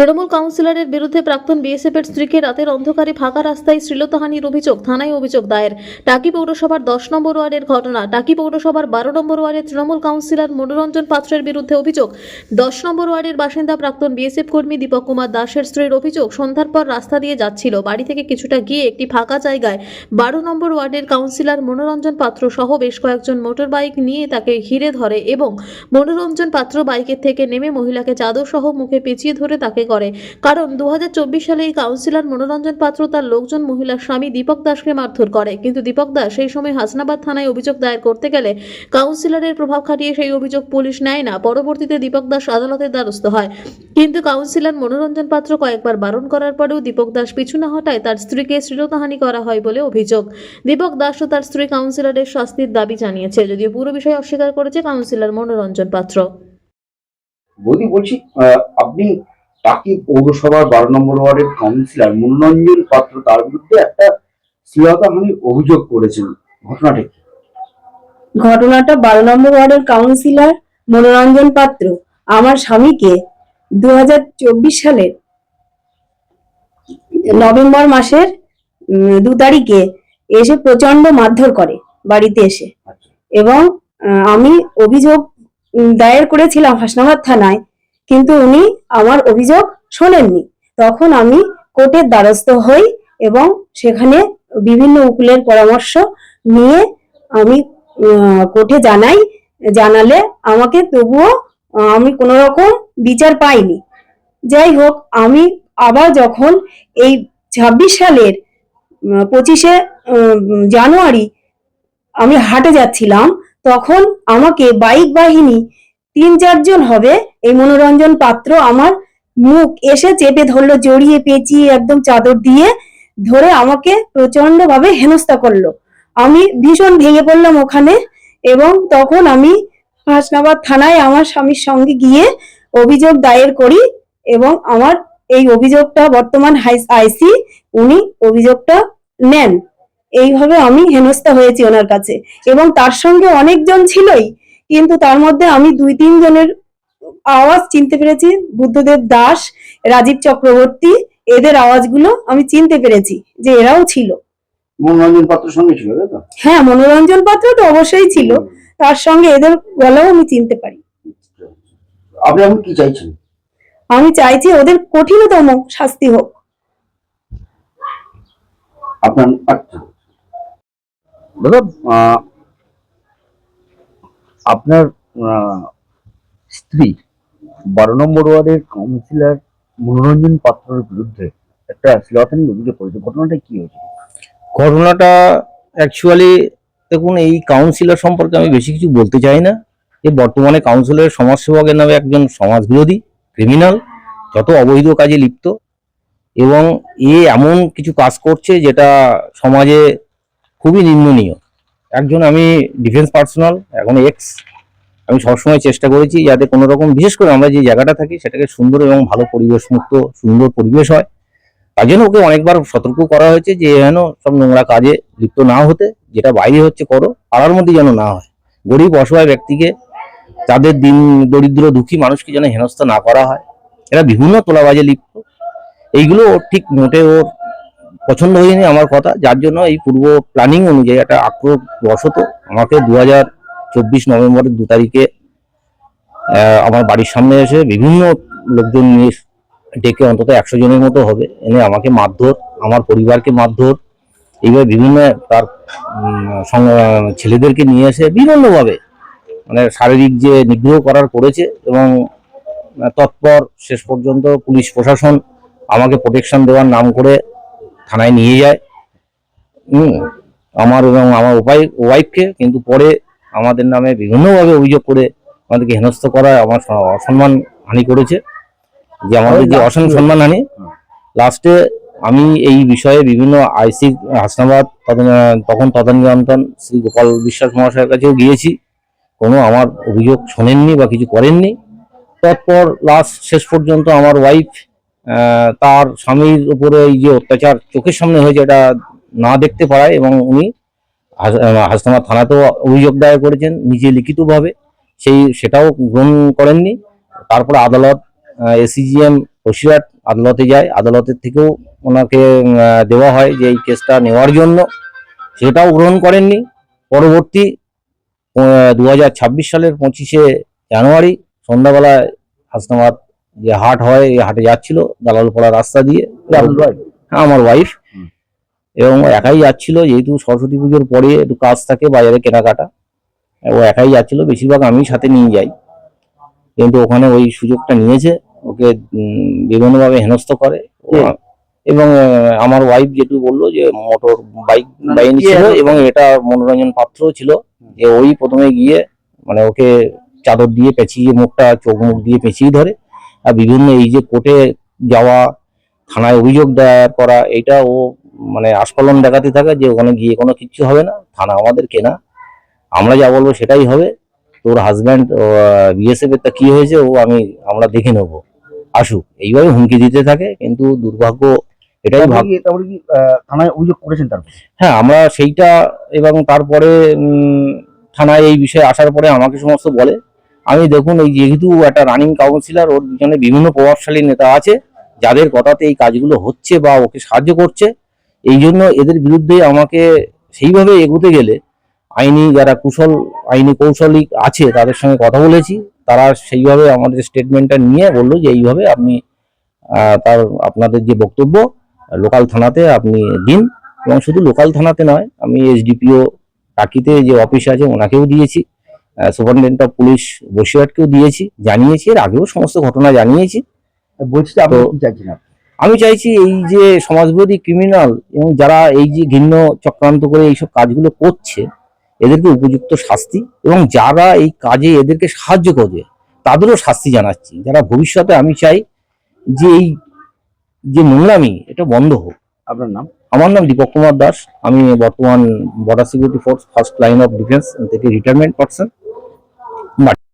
তৃণমূল কাউন্সিলরের বিরুদ্ধে প্রাক্তন বিএসএফ এর স্ত্রীকে রাতের অন্ধকারে ফাঁকা রাস্তায় শ্লীলতাহানির অভিযোগ, থানায় অভিযোগ দায়ের। টাকি পৌরসভার দশ নম্বর ওয়ার্ডের ঘটনা, টাকি পৌরসভার বারো নম্বর ওয়ার্ডের তৃণমূল কাউন্সিলর মনোরঞ্জন পাত্রের বিরুদ্ধে অভিযোগ। দশ নম্বর ওয়ার্ডের বাসিন্দা প্রাক্তন বিএসএফ কর্মী দীপক কুমার দাসের স্ত্রীর অভিযোগ সন্ধ্যার পর রাস্তা দিয়ে যাচ্ছিল। বাড়ি থেকে কিছুটা গিয়ে একটি ফাঁকা জায়গায় বারো নম্বর ওয়ার্ডের কাউন্সিলর মনোরঞ্জন পাত্র সহ বেশ কয়েকজন মোটর বাইক নিয়ে তাকে ঘিরে ধরে এবং মনোরঞ্জন পাত্র বাইকের থেকে নেমে মহিলাকে চাদর সহ মুখে পেঁচিয়ে ধরে তাকে করে। কারণ দু হাজার চব্বিশ সালে এই কাউন্সিলর মনোরঞ্জন পাত্র তার লোকজন মহিলার স্বামী দীপক দাসকে মারধর করে। কিন্তু দীপক দাস সেই সময় হাসনাবাদ থানায় অভিযোগ দায়ের করতে গেলে কাউন্সিলরের প্রভাব খাটিয়ে সেই অভিযোগ পুলিশ নেয় না। পরবর্তীতে দীপক দাস আদালতের দ্বারস্থ হয়। কিন্তু কাউন্সিলর মনোরঞ্জন পাত্র কয়েকবার বারণ করার পরেও দীপক দাস পিছু না হটায় তার স্ত্রীকে শ্লীলতাহানি করা হয় বলে অভিযোগ। দীপক দাস ও তার স্ত্রী কাউন্সিলরের শাস্তির দাবি জানিয়েছে, যদিও পুরো বিষয় অস্বীকার করেছে কাউন্সিলর মনোরঞ্জন পাত্র। বৌদি, বলছি আপনি টাকি পৌরসভার বারো নম্বর ওয়ার্ডের কাউন্সিলর মনোরঞ্জন পাত্র তার বিরুদ্ধে একটা শ্লীলতাহানির অভিযোগ করেছেন ঘটনাটা কি? ঘটনাটা বারো নম্বর ওয়ার্ডের কাউন্সিলর মনোরঞ্জন পাত্র আমার স্বামীকে দুহাজার চব্বিশ সালের নভেম্বর মাসের দু তারিখে এসে প্রচণ্ড মারধর করে বাড়িতে এসে। আচ্ছা। এবং আমি অভিযোগ দায়ের করেছিলাম হাসনাবাদ থানায় কিন্তু উনি আমার অভিযোগ শোনেননি। তখন আমি কোর্টের দ্বারস্থ হই এবং সেখানে বিভিন্ন উকিলের পরামর্শ নিয়ে আমি কোর্টে জানাই, জানালে আমাকে তবুও আমি কোনো রকম বিচার পাইনি। যাই হোক, আমি আবার যখন এই ছাব্বিশ সালের পঁচিশে জানুয়ারি আমি হাটে যাচ্ছিলাম, তখন আমাকে বাইক বাহিনী তিন চারজন হবে। এই মনোরঞ্জন পাত্র আমার মুখ এসে চেপে ধরলো, জড়িয়ে পেঁচিয়ে একদম চাদর দিয়ে ধরে আমাকে প্রচণ্ড ভাবে হেনস্থা করল। আমি ভীষণ ভেঙে পড়লাম ওখানে এবং তখন আমি হাসনাবাদ থানায় আমার স্বামীর সঙ্গে গিয়ে অভিযোগ দায়ের করি এবং আমার এই অভিযোগটা বর্তমান আইসি উনি অভিযোগটা নেন। এইভাবে আমি হেনস্থা হয়েছি ওনার কাছে এবং তার সঙ্গে অনেকজন ছিলই। কিন্তু তার মধ্যে আমি দুই তিন জনের আওয়াজ চিনতে পেরেছি। বুদ্ধদেব দাস রাজীব চক্রবর্তী এদের আওয়াজগুলো আমি চিনতে পেরেছি যে এরাও ছিল। মনোরঞ্জন পাত্রের সঙ্গে ছিল হ্যাঁ মনোরঞ্জন পাত্র তো অবশ্যই ছিল। তার সঙ্গে এদের গলাও আমি চিনতে পারি। আপনি এখন কি চাইছেন? আমি চাইছি ওদের কঠিনতম শাস্তি হোক। আপনার আচ্ছা দাদা আপনার স্ত্রী বারো নম্বর ওয়ার্ডের কাউন্সিলর মনোরঞ্জন পাত্রের বিরুদ্ধে একটা শ্লীলতাহানির অভিযোগ করেছে। ঘটনাটা কি হয়েছে? ঘটনাটা অ্যাকচুয়ালি দেখুন, এই কাউন্সিলর সম্পর্কে আমি বেশি কিছু বলতে চাই না। যে বর্তমানে কাউন্সিলরের সমাজসেবকের নামে একজন সমাজবিরোধী ক্রিমিনাল যত অবৈধ কাজে লিপ্ত এবং এ এমন কিছু কাজ করছে যেটা সমাজে খুবই নিন্দনীয়। একজন আমি ডিফেন্স পার্সোনাল এখন এক্স আমি সবসময় চেষ্টা করেছি যাতে কোনো রকম, বিশেষ করে আমরা যে জায়গাটা থাকি সেটাকে সুন্দর এবং ভালো পরিবেশ মুক্ত, সুন্দর পরিবেশ হয়। তার জন্য ওকে অনেকবার সতর্ক করা হয়েছে যে যেন সব নোংরা কাজে লিপ্ত না হতে, যেটা বাইরে হচ্ছে করো, পাড়ার মধ্যে যেন না হয়। গরিব অসহায় ব্যক্তিকে তাদের দিন দরিদ্র দুঃখী মানুষকে যেন হেনস্থা না করা হয়। এরা বিভিন্ন তোলাবাজে লিপ্ত। এইগুলো ঠিক মোটে ওর পছন্দ হয়নি আমার কথা, যার জন্য এই পূর্ব প্ল্যানিং অনুযায়ী একটা আক্রোশ বশত আমাকে দু হাজার চব্বিশ নভেম্বরের দু তারিখে আমার বাড়ির সামনে এসে বিভিন্ন লোকজন নিয়ে ডেকে অন্তত একশো জনের মতো হবে। এনে আমাকে মারধর, আমার পরিবারকে মারধর, এইভাবে বিভিন্ন তার ছেলেদেরকে নিয়ে এসে বিভিন্নভাবে মানে শারীরিক যে নিগ্রহ করার করেছে এবং তৎপর শেষ পর্যন্ত পুলিশ প্রশাসন আমাকে প্রোটেকশন দেওয়ার নাম করে থানায় নিয়ে যায়। হুম আমার এবং আমার উপায় ওয়াইফকে কিন্তু পরে আমাদের নামে বিভিন্নভাবে অভিযোগ করে আমাদেরকে হেনস্থ করা আমার অসম্মান হানি করেছে। যে আমাদের যে অসম সম্মান হানি লাস্টে আমি এই বিষয়ে বিভিন্ন আইসি হাসনাবাদ তদন- তখন তদানীন্তন শ্রী গোপাল বিশ্বাস মহাশয়ের কাছেও গিয়েছি। কোনো আমার অভিযোগ শোনেননি বা কিছু করেননি। তৎপর লাস্ট শেষ পর্যন্ত আমার ওয়াইফ তার স্বামীর উপরে এই যে অত্যাচার চোখের সামনে হয়েছে এটা না দেখতে পারায় এবং উনি হাস- আহ, হাসনাবাদ থানাতেও অভিযোগ দায়ের করেছেন নিজে লিখিতভাবে। সেই সেটাও গ্রহণ করেননি। তারপরে আদালত এসিজিএম বসিরহাট আদালতে যায়। আদালতের থেকেও ওনাকে দেওয়া হয় যে এই কেসটা নেওয়ার জন্য। সেটাও গ্রহণ করেননি। পরবর্তী দু হাজার ছাব্বিশ সালের পঁচিশে জানুয়ারি সন্ধ্যাবেলায় হাসনাবাদ যে হাট হয় এই হাটে যাচ্ছিল দালালপাড়া রাস্তা দিয়ে। হ্যাঁ, আমার ওয়াইফ এবং একাই যাচ্ছিল যেহেতু সরস্বতী পুজোর পরে একটু কাজ থাকে বাজারে কেনাকাটা। ও একাই যাচ্ছিল বেশিরভাগ আমি সাথে নিয়ে যাই। কিন্তু ওখানে ওই সুযোগটা নিয়েছে ওকে বিভিন্নভাবে হেনস্থ করে। এবং আমার ওয়াইফ যেটু বলল যে মোটর বাইক না, বাইনি ছিল এবং এটা মনোরঞ্জন পাত্র ছিল। যে ওই প্রথমে গিয়ে মানে ওকে চাদর দিয়ে পেঁচিয়ে মুখটা চোখ মুখ দিয়ে পেঁচিয়ে ধরে। বিভিন্ন এই যে কোর্টে যাওয়া থানায় অভিযোগ দায়ের করা এটা ও মানে আস্ফলন দেখাতে থাকে যে ওখানে গিয়ে কোনো কিচ্ছু হবে না থানা আমাদের কেনা। আমরা যা বলব সেটাই হবে। তোর হাজব্যান্ড বিএসএফ এর তা কি হয়েছে ও আমি আমরা দেখে নেব। আসুক এইভাবে হুমকি দিতে থাকে কিন্তু দুর্ভাগ্য এটাই ভাব তারপরে কি- থানায় অভিযোগ করেছেন তারপর? হ্যাঁ আমরা সেইটা এবং তারপরে থানায় এই বিষয়ে আসার পরে আমাকে সমস্ত বলে। আমি দেখুন, এই যেহেতু একটা রানিং কাউন্সিলর ওর পিছনে বিভিন্ন প্রভাবশালী নেতা আছে, যাদের কথাতে এই কাজগুলো হচ্ছে বা ওকে সাহায্য করছে, এই জন্য এদের বিরুদ্ধে আমাকে সেইভাবে এগোতে গেলে আইনি যারা কুশল, আইনি কৌশলী আছে, তাদের সঙ্গে কথা বলেছি। তারা সেইভাবে আমাদের স্টেটমেন্টটা নিয়ে বলল যে, এইভাবে আপনি তার, আপনাদের যে বক্তব্য লোকাল থানাতে আপনি দিন এবং শুধু লোকাল থানাতে নয়, আমি এসডিপিও টাকিতে যে অফিস আছে, ওনাকেও দিয়েছি। সুপারিনটেন্ডেন্ট অফ পুলিশ বসিরহাটকেও দিয়েছি জানিয়েছি এর আগেও সমস্ত ঘটনা জানিয়েছি। বলছি তো- আমি চাইছি এই যে সমাজবিরোধী ক্রিমিনাল এবং যারা এই যে ঘৃণ্য চক্রান্ত করে এইসব কাজগুলো করছে এদেরকে উপযুক্ত শাস্তি এবং যারা এই কাজে এদেরকে সাহায্য করবে তাদেরও শাস্তি জানাচ্ছি। যারা ভবিষ্যতে আমি চাই যে এই যে নোংরামি এটা বন্ধ হোক। আপনার নাম? আমার নাম দীপক কুমার দাস। আমি বর্তমান border security force first line of defence থেকে রিটায়ারমেন্ট পার্সন